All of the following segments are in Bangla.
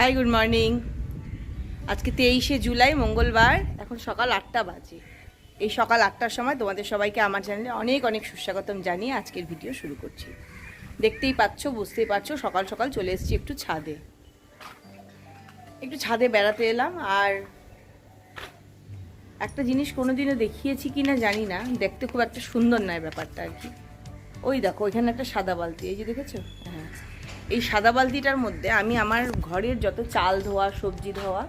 হাই গুড মর্নিং আজকে তেইশে জুলাই, মঙ্গলবার। এখন সকাল আটটা বাজে। এই সকাল আটটার সময় তোমাদের সবাইকে আমার চ্যানেলে অনেক অনেক সুস্বাগতম জানিয়ে আজকের ভিডিও শুরু করছি। দেখতেই পাচ্ছ, বুঝতেই পারছ, সকাল সকাল চলে এসেছি একটু ছাদে। একটু ছাদে বেড়াতে এলাম, আর একটা জিনিস কোনোদিনও দেখিয়েছি কি না জানি না। দেখতে খুব একটা সুন্দর নয় ব্যাপারটা আর কি। ওই দেখো ওইখানে একটা সাদা বালতি, এই যে দেখেছ? হ্যাঁ। এই সাদা বালতিটার মধ্যে আমি আমার ঘরের যত চাল ধোয়া, সবজি ধোয়া,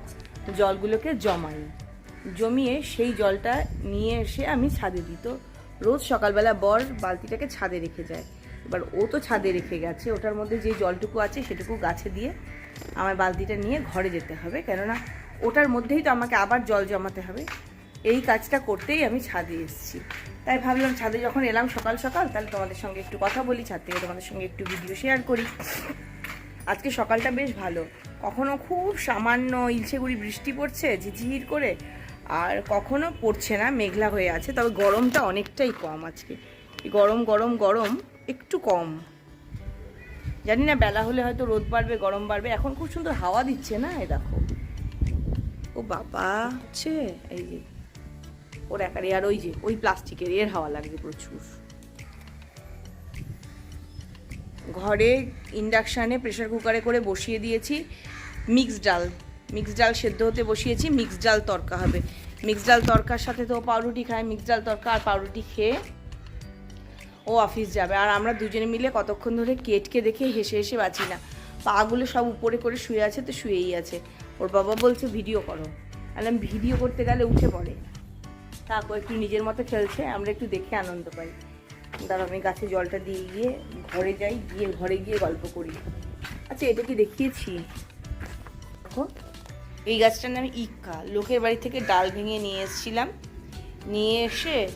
জলগুলোকে জমাই। জমিয়ে সেই জলটা নিয়ে এসে আমি ছাদে দিই। তো রোজ সকালবেলা বর বালতিটাকে ছাদে রেখে যায়। এবার ও তো ছাদে রেখে গেছে। ওটার মধ্যে যে জলটুকু আছে সেটুকু গাছে দিয়ে আমার বালতিটা নিয়ে ঘরে যেতে হবে। কেননা ওটার মধ্যেই তো আমাকে আবার জল জমাতে হবে। এই কাজটা করতেই আমি ছাদে এসেছি। তাই ভাবলাম ছাদে যখন এলাম সকাল সকাল, তাহলে তোমাদের সঙ্গে একটু কথা বলি, ছাদ থেকে তোমাদের সঙ্গে একটু ভিডিও শেয়ার করি। আজকে সকালটা বেশ ভালো। কখনো খুব সামান্য ইলশেগুড়ি বৃষ্টি পড়ছে ঝিঝির করে, আর কখনো পড়ছে না, মেঘলা হয়ে আছে, তবে গরমটা অনেকটাই কম আজকে। গরম গরম গরম, একটু কম। জানি না, বেলা হলে হয়তো রোদ বাড়বে, গরম বাড়বে, এখন খুব সুন্দর হাওয়া দিচ্ছে না এ দেখো। ও বাবা হচ্ছে এই যে। ওর একারে আর ওই যে, ওই প্লাস্টিকের এর হাওয়া লাগবে প্রচুর। ঘরে ইন্ডাকশানে প্রেশার কুকারে করে বসিয়ে দিয়েছি মিক্স ডাল। মিক্স ডাল সেদ্ধ হতে বসিয়েছি মিক্স ডাল তরকা হবে। মিক্স ডাল তরকার সাথে তো পাউরুটি খায় মিক্স ডাল তরকা আর পাউরুটি খেয়ে ও অফিস যাবে। আর আমরা দুজনে মিলে কতক্ষণ ধরে কেটকে দেখে হেসে হেসে বাঁচি না। পাগুলো সব উপরে করে শুয়ে আছে তো শুয়েই আছে। ওর বাবা বলছে, ভিডিও করো। আলাম ভিডিও করতে গেলে উঠে পড়ে। তারপর একটু নিজের মতো খেলছে, আমরা একটু দেখে আনন্দ পাই। দাঁড়া আমি গাছে জলটা দিয়ে গিয়ে ঘরে যাই, গিয়ে ঘরে গিয়ে গল্প করি। আচ্ছা এটা কি দেখিয়েছি? দেখো, এই গাছটার নাম ইক্কা। লোকের বাড়ি থেকে ডাল ভেঙে নিয়ে এসেছিলাম। নিয়ে এসে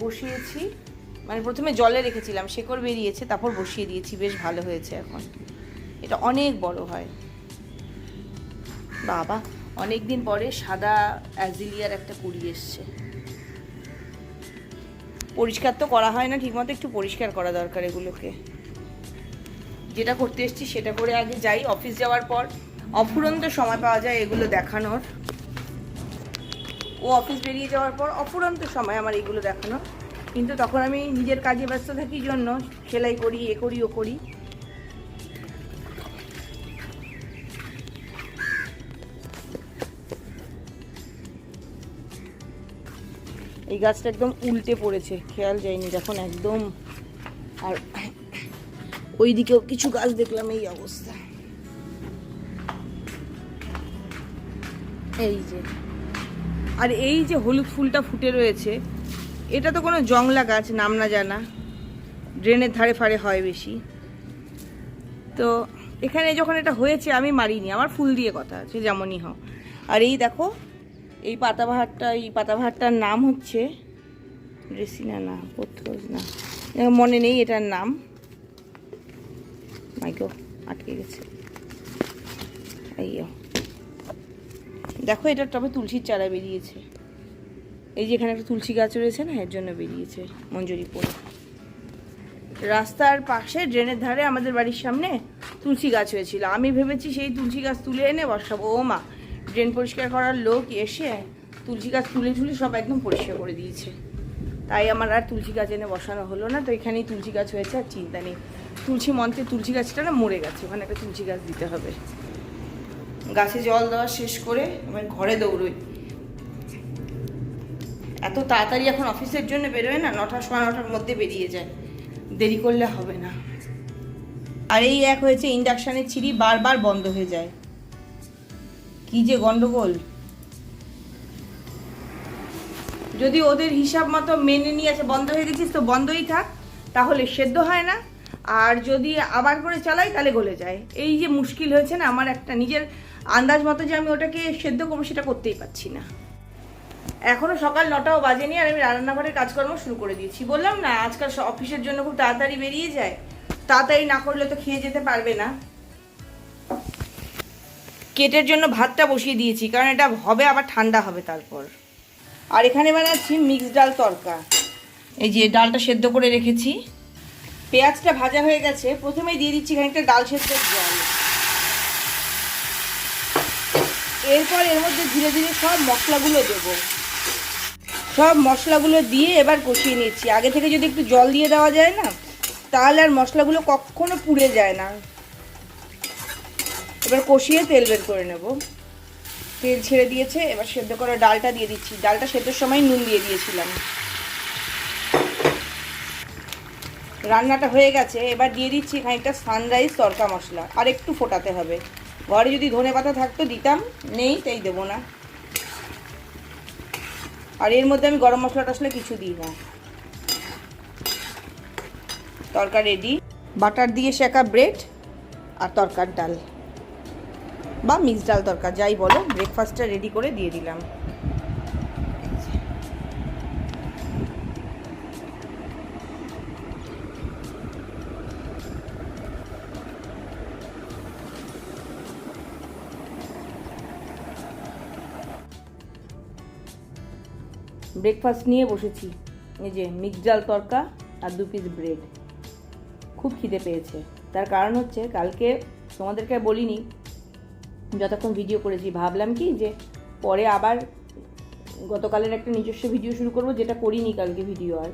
বসিয়েছি। মানে প্রথমে জলে রেখেছিলাম, শেকড় বেরিয়েছে, তারপর বসিয়ে দিয়েছি, বেশ ভালো হয়েছে এখন। এটা অনেক বড় হয়। বাবা। অনেক দিন পরে সাদা অ্যাজিলিয়ার একটা কুড়ি এসছে। পরিষ্কার তো করা হয় না, ঠিকমতো একটু পরিষ্কার করা দরকার এগুলোকে। যেটা করতে এসছি সেটা করে আগে যাই, অফিস যাওয়ার পর। অফুরন্ত সময় পাওয়া যায় এগুলো দেখানোর। ও অফিস বেরিয়ে যাওয়ার পর অফুরন্ত সময় আমার এগুলো দেখানোর। কিন্তু তখন আমি নিজের কাজে ব্যস্ত থাকি জন্য, সেলাই করি, এ করি, ও করি। এই গাছটা একদম উল্টে পড়েছে, খেয়াল যায়নি যখন একদম। আর ওই দিকেও কিছু গাছ দেখলাম, এই অবস্থা। এই যে। আর এই যে হলুদ ফুলটা ফুটে রয়েছে, এটা তো কোনো জংলা গাছ, নাম না জানা। ড্রেনের ধারে ফারে হয় বেশি। তো এখানে যখন এটা হয়েছে, আমি মারিনি, আমার ফুল দিয়ে কথা আছে, যেমনই হোক। আর এই দেখো এই পাতাবাহারটা, এই পাতাবাহারটার নাম হচ্ছে রেসিনা, না পথ্রোজ না। মনে নেই এটার নাম। মাইকো আটকে গেছে। দেখো এটার টবে তুলসীর চারা বেরিয়েছে। এই যে এখানে একটা তুলসী গাছ রয়েছে না, এর জন্য বেরিয়েছে মঞ্জুরি পড়ে। রাস্তার পাশে ড্রেনের ধারে আমাদের বাড়ির সামনে তুলসী গাছ হয়েছিল। আমি ভেবেছি সেই তুলসী গাছ তুলে এনে বসাবো। ও মা ড্রেন পরিষ্কার করার লোক এসে তুলসী গাছ তুলে তুলে সব একদম পরিষ্কার করে দিয়েছে। তাই আমার আর তুলসী গাছ এনে বসানো হলো না, তো এখানেই তুলসী গাছ হয়েছে, আর চিন্তা নেই। তুলসী মন্ত্রে তুলসী গাছটা না মরে গেছে, ওখানে একটা তুলসী গাছ দিতে হবে। গাছে জল দেওয়া শেষ করে আমি ঘরে দৌড়ই। এত তাড়াতাড়ি এখন অফিসের জন্য বেরোয় না নটা সোয়া নটার মধ্যে বেরিয়ে যায়। দেরি করলে হবে না। আর এই এক হয়েছে ইন্ডাকশানের ছিঁড়ি বারবার বন্ধ হয়ে যায়। কি যে গন্ডগোল? যদি ওদের হিসাব মতো মেনে নিয়ে আছে বন্ধ হয়ে গেছিস, তো বন্ধই থাক, তাহলে সেদ্ধ হয় না। আর যদি আবার করে চালাই, তাহলে গলে যায়। এই যে মুশকিল হয়েছে না, আমার একটা নিজের আন্দাজ মতো যে আমি ওটাকে সেদ্ধ করব, সেটা করতেই পারছি না। এখনও সকাল নটাও বাজেনি আর আমি রান্নাঘরের কাজকর্ম শুরু করে দিয়েছি। বললাম না, আজকাল অফিসের জন্য খুব তাড়াতাড়ি বেরিয়ে যায়। তাড়াতাড়ি না করলে তো খেয়ে যেতে পারবে না। কেটের জন্য ভাতটা বসিয়ে দিয়েছি, কারণ এটা হবে, আবার ঠান্ডা হবে তারপর। আর এখানে বানাচ্ছি মিক্সড ডাল তরকা এই যে ডালটা সেদ্ধ করে রেখেছি। পেঁয়াজটা ভাজা হয়ে গেছে, প্রথমেই দিয়ে দিচ্ছি খানিকটা ডাল সেদ্ধর জল। এরপর এর মধ্যে ধীরে ধীরে সব মশলাগুলো দেবো। সব মশলাগুলো দিয়ে এবার কষিয়ে নিচ্ছি। আগে থেকে যদি একটু জল দিয়ে দেওয়া যায় না, তাহলে আর মশলাগুলো কখনো পুড়ে যায় না। এবার কষিয়ে তেল বের করে নেব। তেল ছেড়ে দিয়েছে, এবার সেদ্ধ করা ডালটা দিয়ে দিচ্ছি। ডালটা সেদ্ধর সময় নুন দিয়ে দিয়েছিলাম। রান্নাটা হয়ে গেছে, এবার দিয়ে দিচ্ছি খানিকটা সানরাইজ তরকা মশলা, আর একটু ফোটাতে হবে। ঘরে যদি ধনে পাতা থাকতো দিতাম, নেই তাই দেবো না। আর এর মধ্যে আমি গরম মশলা টসলা কিছু দিই না। তরকা রেডি বাটার দিয়ে শেখা ব্রেড আর তরকার ডাল। বা মিক্স ডাল তরকা যাই বলো ব্রেকফাস্টটা রেডি করে দিয়ে দিলাম। ব্রেকফাস্ট নিয়ে বসেছি। এই যে মিক্স ডাল তরকা আর দু পিস ব্রেড খুব খিদে পেয়েছে। তার কারণ হচ্ছে, কালকে তোমাদেরকে বলিনি যতক্ষণ ভিডিও করেছি। ভাবলাম কি যে পরে আবার গতকালের একটা নিজস্ব ভিডিও শুরু করব, যেটা করিনি কালকে ভিডিও আর।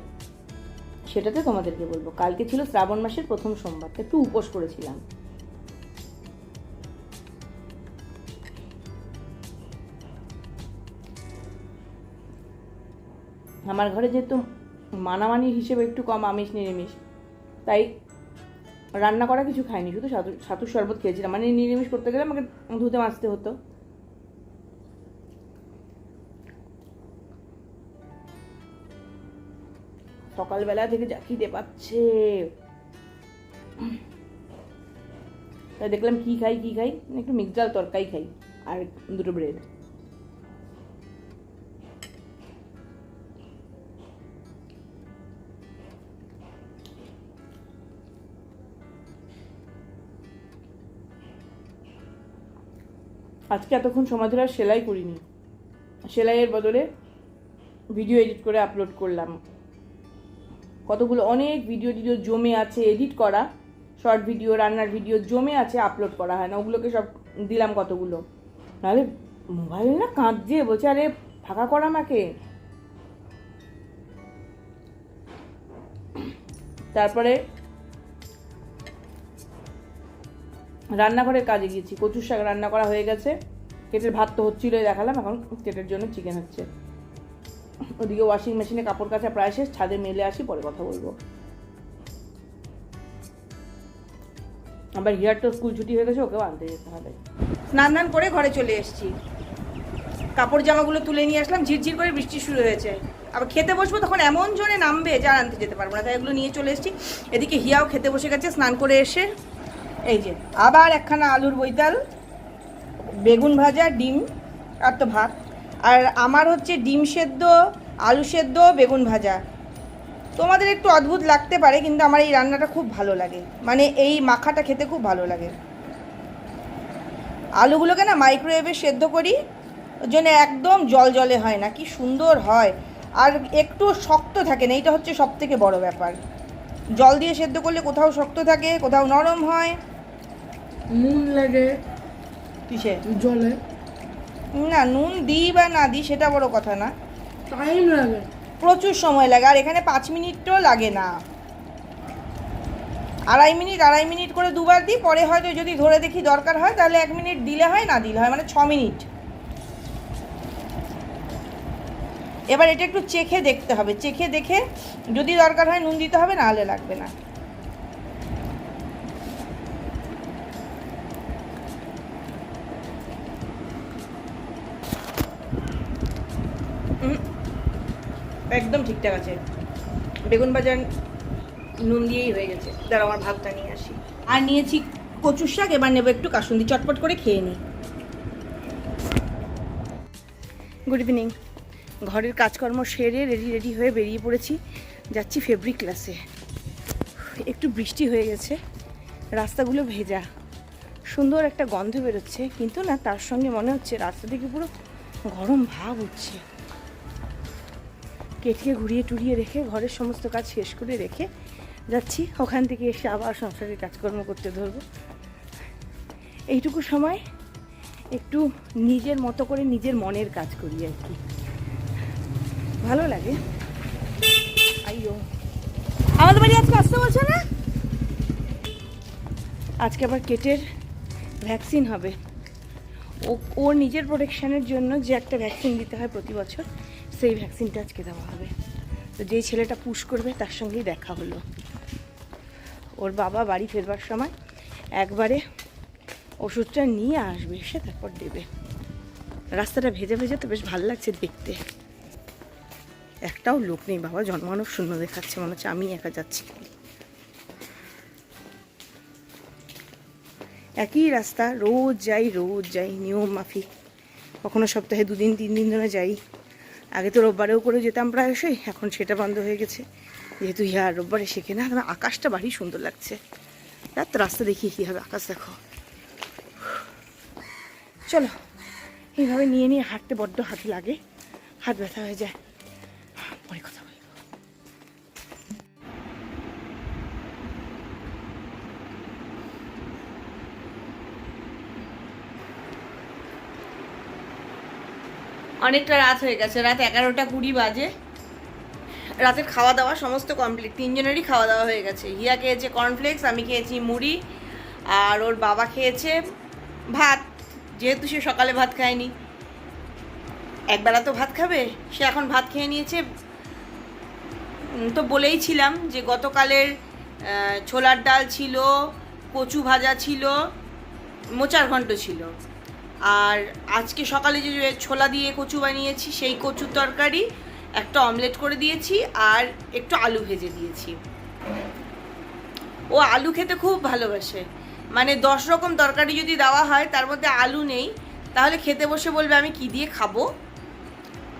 সেটাতে তোমাদেরকে বলব, কালকে ছিল শ্রাবণ মাসের প্রথম সোমবার একটু উপোস করেছিলাম। আমার ঘরে যেহেতু মানামানির হিসেবে একটু কম আমিষ, নিরামিষ, তাই রান্না করা কিছু খাইনি, শুধু সাতু, সাতুর শরবত খেয়েছিলাম। মানে নিরামিষ করতে গেলে আমাকে ধুতে মাজতে হতো। সকালবেলা থেকে যা খিদে পাচ্ছে। তাই দেখলাম কি খাই কি খাই? একটু মিক্স ডাল তরকারি খাই, আর দুটো ব্রেড আজকে এতক্ষণ সময় ধরে আর সেলাই করিনি। সেলাইয়ের বদলে ভিডিও এডিট করে আপলোড করলাম। কতগুলো অনেক ভিডিও টিডিও জমে আছে এডিট করা। শর্ট ভিডিও রান্নার ভিডিও জমে আছে আপলোড করা হয় না। ওগুলোকে সব দিলাম কতগুলো? নাহলে মোবাইল না কাঁদছে, বলছে, আরে, ফাঁকা করা আমাকে। তারপরে রান্নাঘরের কাজে গিয়েছি। কচুর শাক রান্না করা হয়ে গেছে। কেটের ভাত তো হচ্ছিলোই দেখালাম, এখন কেটের জন্য চিকেন হচ্ছে। ওদিকে ওয়াশিং মেশিনে কাপড় কাচা প্রায় শেষ, ছাদে মেলে আসি, পরে কথা বলব। আবার হিয়ার তো স্কুল ছুটি হয়ে গেছে, ওকেও আনতে যেতে হবে। স্নান দান করে ঘরে চলে এসেছি। কাপড় জামাগুলো তুলে নিয়ে আসলাম, ঝিরঝির করে বৃষ্টি শুরু হয়েছে। আবার খেতে বসবো তখন এমন জোরে নামবে যা আনতে যেতে পারব না, তাই এগুলো নিয়ে চলে এসেছি। এদিকে হিয়াও খেতে বসে গেছে, স্নান করে এসে এই যে, আবার একখানা আলুর বৈতাল, বেগুন ভাজা, ডিম, আর তো ভাত। আর আমার হচ্ছে ডিম সেদ্ধ, আলু সেদ্ধ, বেগুন ভাজা। তোমাদের একটু অদ্ভুত লাগতে পারে, কিন্তু আমার এই রান্নাটা খুব ভালো লাগে। মানে এই মাখাটা খেতে খুব ভালো লাগে। আলুগুলোকে না মাইক্রোওয়েভে সেদ্ধ করি, ওর জন্য একদম জল জলে হয় না, কি সুন্দর হয়। আর একটু শক্ত থাকে না, এইটা হচ্ছে সব থেকে বড় ব্যাপার। জল দিয়ে সেদ্ধ করলে কোথাও শক্ত থাকে, কোথাও নরম হয়। নুন লাগে। কিসে? জলে। না নুন দিই বা না দিই সেটা বড় কথা না। টাইম লাগে। প্রচুর সময় লাগে আর এখানে পাঁচ মিনিটও লাগে না। আড়াই মিনিট আড়াই মিনিট করে দুবার দিই পরে হয়তো যদি ধরে দেখি দরকার হয় তাহলে এক মিনিট দিলে হয় না দিলে হয় মানে ছ মিনিট। এবার এটা একটু চেখে দেখতে হবে চেখে দেখে যদি দরকার হয় নুন দিতে হবে না হলে লাগবে না। একদম ঠিকঠাক আছে। বেগুন বাজার নুন দিয়েই হয়ে গেছে। তার আমার ভাতটা নিয়ে আসি। আর নিয়েছি কচুর শাক, এবার নেব একটু কাসুন্দি চটপট করে খেয়ে নিই। গুড ইভিনিং ঘরের কাজকর্ম সেরে রেডি রেডি হয়ে বেরিয়ে পড়েছি। যাচ্ছি ফেব্রিক ক্লাসে একটু বৃষ্টি হয়ে গেছে। রাস্তাগুলো ভেজা। সুন্দর একটা গন্ধ বেরোচ্ছে, কিন্তু না, তার সঙ্গে মনে হচ্ছে রাস্তা থেকে পুরো গরম ভাব উঠছে। কেটকে ঘুরিয়ে টুরিয়ে রেখে ঘরের সমস্ত কাজ শেষ করে রেখে যাচ্ছি। ওখান থেকে এসে আবার সংসারের কাজকর্ম করতে ধরবো। এইটুকু সময় একটু নিজের মতো করে নিজের মনের কাজ করি আর কি। ভালো লাগে। আমাদের বাড়ি আজকে আসতে বলছে না? আজকে আবার কেটের ভ্যাকসিন হবে। ও, ওর নিজের প্রোটেকশানের জন্য যে একটা ভ্যাকসিন দিতে হয় প্রতি বছর সেই ভ্যাকসিনটা আজকে দেওয়া হবে। তো যেই ছেলেটা পুশ করবে, তার সঙ্গেই দেখা হলো। ওর বাবা বাড়ি ফেরবার সময় একবারে ওষুধটা নিয়ে আসবে সে তারপর দেবে। রাস্তাটা ভেজে ভেজে তো বেশ ভালো লাগছে দেখতে। একটাও লোক নেই বাবা জন্মানো শূন্য দেখাচ্ছে, মনে হচ্ছে আমি একা যাচ্ছি। একই রাস্তা, রোজ যাই রোজ যাই, নিয়ম মাফিক। কখনো সপ্তাহে দুদিন, তিন দিন ধরে যাই। আগে তো রোববারেও করে যেতাম প্রায়শই, এখন সেটা বন্ধ হয়ে গেছে। যেহেতু ইয়া রোববারে শেখে না, এখন আকাশটা বাড়ি সুন্দর লাগছে। রাত রাস্তা দেখি কী হবে, আকাশ দেখো। চলো, এইভাবে নিয়ে নিয়ে হাঁটতে বড্ড হাত লাগে, হাত ব্যথা হয়ে যায়। পরে কথা অনেকটা রাত হয়ে গেছে, রাত এগারোটা কুড়ি বাজে। রাতের খাওয়া দাওয়া সমস্ত কমপ্লিট তিনজনেরই খাওয়া দাওয়া হয়ে গেছে। হিয়া খেয়েছে কর্নফ্লেক্স আমি খেয়েছি মুড়ি, আর ওর বাবা খেয়েছে ভাত। যেহেতু সে সকালে ভাত খায়নি। একবেলা তো ভাত খাবে? সে এখন ভাত খেয়ে নিয়েছে। তো বলেই ছিলাম যে গতকালের ছোলার ডাল ছিল, কচু ভাজা ছিল, মোচার ঘন্ট ছিল। আর আজকে সকালে যে ছোলা দিয়ে কচু বানিয়েছি, সেই কচুর তরকারি, একটা অমলেট করে দিয়েছি আর একটু আলু ভেজে দিয়েছি। ও আলু খেতে খুব ভালোবাসে। মানে দশ রকম তরকারি যদি দেওয়া হয়, তার মধ্যে আলু নেই, তাহলে খেতে বসে বলবে, আমি কি দিয়ে খাব?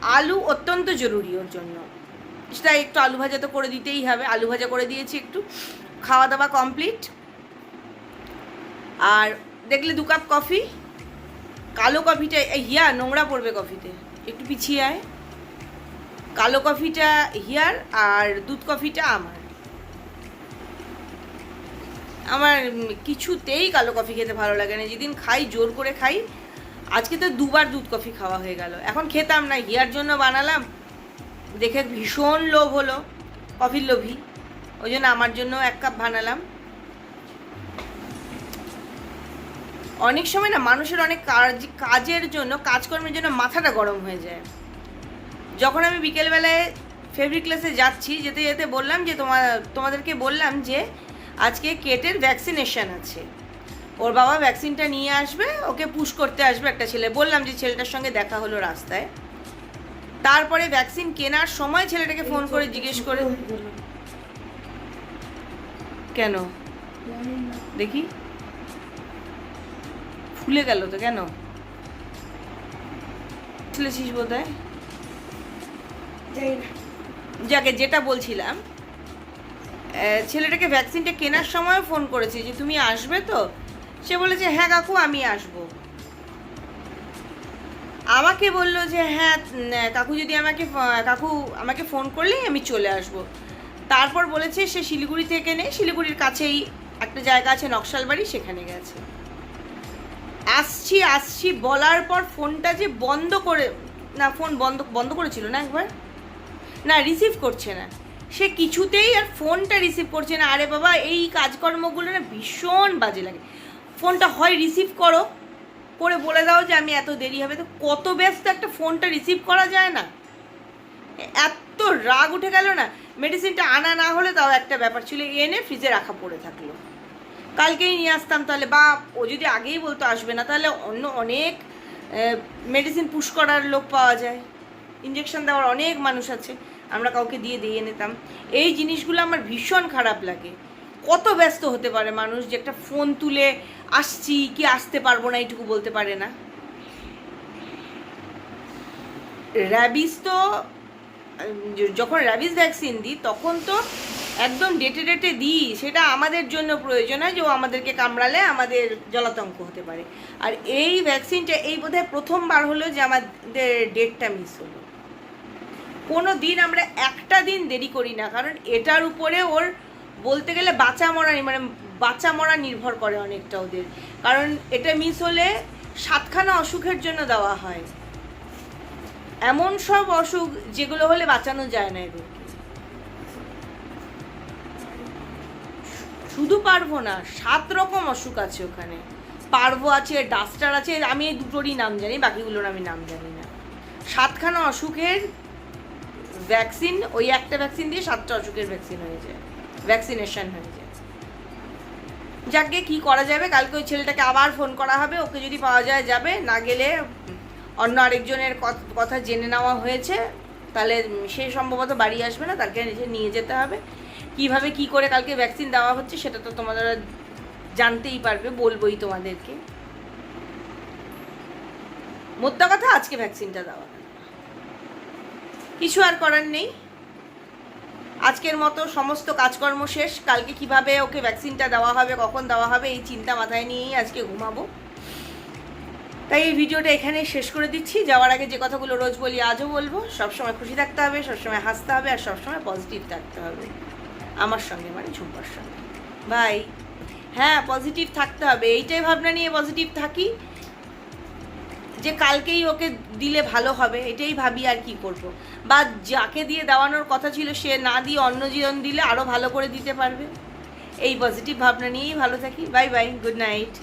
আলু অত্যন্ত জরুরি ওর জন্য। সেটা একটু আলু ভাজা তো করে দিতেই হবে। আলু ভাজা করে দিয়েছি একটু। খাওয়া দাওয়া কমপ্লিট। আর দেখলে দু কাপ কফি। কালো কফিটা হিয়া, নোংরা পড়বে কফিতে। একটু পিছিয়ে আয়। কালো কফিটা হিয়ার আর দুধ কফিটা আমার। আমার কিছুতেই কালো কফি খেতে ভালো লাগে না। যেদিন খাই, জোর করে খাই, আজকে তো দুবার দুধ কফি খাওয়া হয়ে গেল। এখন খেতাম না, হিয়ার জন্য বানালাম। দেখে ভীষণ লোভ হলো, কফির লোভী। ওই জন্য আমার জন্য এক কাপ বানালাম। অনেক সময় না মানুষের অনেক কাজ কাজের জন্য কাজকর্মের জন্য মাথাটা গরম হয়ে যায়। যখন আমি বিকেলবেলায় ফেব্রিক ক্লাসে যাচ্ছি যেতে যেতে বললাম যে তোমার তোমাদেরকে বললাম যে আজকে কেটের ভ্যাকসিনেশন আছে। ওর বাবা ভ্যাকসিনটা নিয়ে আসবে ওকে পুশ করতে আসবে একটা ছেলে। বললাম যে ছেলেটার সঙ্গে দেখা হলো রাস্তায়। তারপরে ভ্যাকসিন কেনার সময় ছেলেটাকে ফোন করে জিজ্ঞেস করে কেন? দেখি। ফুলে গেল তো কেন? ফুলেছিস বোধ হয় যাকে যেটা বলছিলাম ছেলেটাকে ভ্যাকসিনটা কেনার সময় ফোন করেছি যে তুমি আসবে তো? সে বলেছে হ্যাঁ কাকু আমি আসব। আমাকে বলল যে হ্যাঁ কাকু যদি আমাকে কাকু আমাকে ফোন করলেই আমি চলে আসব। তারপর বলেছে সে শিলিগুড়ি থেকে নেই শিলিগুড়ির কাছেই একটা জায়গা আছে নকশালবাড়ি সেখানে গেছে। আসছি আসছি, বলার পর ফোনটা যে বন্ধ করে না, ফোন বন্ধ বন্ধ করেছিল না একবার? না রিসিভ করছে না। সে কিছুতেই আর ফোনটা রিসিভ করছে না। আরে বাবা, এই কাজকর্মগুলো না ভীষণ বাজে লাগে। ফোনটা হয় রিসিভ করো। করে বলে দাও যে আমি এত দেরি হবে। তো কত ব্যস্ত একটা ফোনটা রিসিভ করা যায় না। এত রাগ উঠে গেল না। মেডিসিনটা আনা না হলে তাও একটা ব্যাপার ছিল। এনে ফ্রিজে রাখা পড়ে থাকল। কালকেই নিয়ে আসতাম তাহলে, বা ও যদি আগেই বলতো আসবে না, তাহলে অন্য অনেক মেডিসিন পুশ করার লোক পাওয়া যায়। ইঞ্জেকশন দেওয়ার অনেক মানুষ আছে, আমরা কাউকে দিয়ে দিয়ে নিতাম। এই জিনিসগুলো আমার ভীষণ খারাপ লাগে। কত ব্যস্ত হতে পারে মানুষ যে একটা ফোন তুলে আসছি, কি আসতে পারব না এইটুকু বলতে পারে না। র্যাবিস তো যখন র্যাবিস ভ্যাকসিন দিই, তখন তো একদম ডেটে ডেটে দিই। সেটা আমাদের জন্য প্রয়োজন হয় যে ও আমাদেরকে কামড়ালে আমাদের জলাতঙ্ক হতে পারে। আর এই ভ্যাকসিনটা এই বোধহয় প্রথমবার হলো যে আমাদের ডেটটা মিস হলো। কোনো দিন আমরা একটা দিন দেরি করি না, কারণ এটার উপরে ওর বলতে গেলে বাঁচা মরা মানে বাঁচা মরা নির্ভর করে অনেকটা ওদের। কারণ এটা মিস হলে সাতখানা অসুখের জন্য দেওয়া হয়। এমন সব অসুখ যেগুলো হলে বাঁচানো যায় না এদেরকে শুধু পারব না, সাত রকম অসুখ আছে ওখানে। পারব আছে, ডাস্টার আছে, আমি এই দুটোরই নাম জানি, বাকিগুলোর আমি নাম জানি না। সাতখানা অসুখের ভ্যাকসিন ওই একটা ভ্যাকসিন দিয়ে সাতটা অসুখের ভ্যাকসিন হয়ে যায় ভ্যাকসিনেশন হয়ে যায়। যাকে কি করা যাবে? কালকে ওই ছেলেটাকে আবার ফোন করা হবে, ওকে যদি পাওয়া যায়, যাবে। না গেলে অন্য আরেকজনের কথ- জেনে নেওয়া হয়েছে, তাহলে সে সম্ভবত বাড়ি আসবে না, তাকে নিয়ে যেতে হবে। কীভাবে কি করে কালকে ভ্যাকসিন দেওয়া হচ্ছে সেটা তো তোমাদের জানতেই পারবে, বলবোই তোমাদেরকে। মোদ্দা কথা, আজকে ভ্যাকসিনটা দেওয়া। কিছু আর করার নেই। আজকের মতো সমস্ত কাজকর্ম শেষ। কালকে কীভাবে ওকে ভ্যাকসিনটা দেওয়া হবে, কখন দেওয়া হবে, এই চিন্তা মাথায় নিয়েই আজকে ঘুমাবো। তাই এই ভিডিওটা এখানে শেষ করে দিচ্ছি। যাওয়ার আগে যে কথাগুলো রোজ বলি, আজও বলব। সবসময় খুশি থাকতে হবে, সবসময় হাসতে হবে, আর সবসময় পজিটিভ থাকতে হবে। আমার সঙ্গে মানে ঝুম্পার সঙ্গে। বাই হ্যাঁ পজিটিভ থাকতে হবে। এইটাই ভাবনা নিয়ে পজিটিভ থাকি। যে কালকেই ওকে দিলে ভালো হবে, এটাই ভাবি আর কি করব। বা যাকে দিয়ে দেওয়ানোর কথা ছিল, সে না দিয়ে অন্য জীবন দিলে আরও ভালো করে দিতে পারবে। এই পজিটিভ ভাবনা নিয়েই ভালো থাকি। Bye bye good night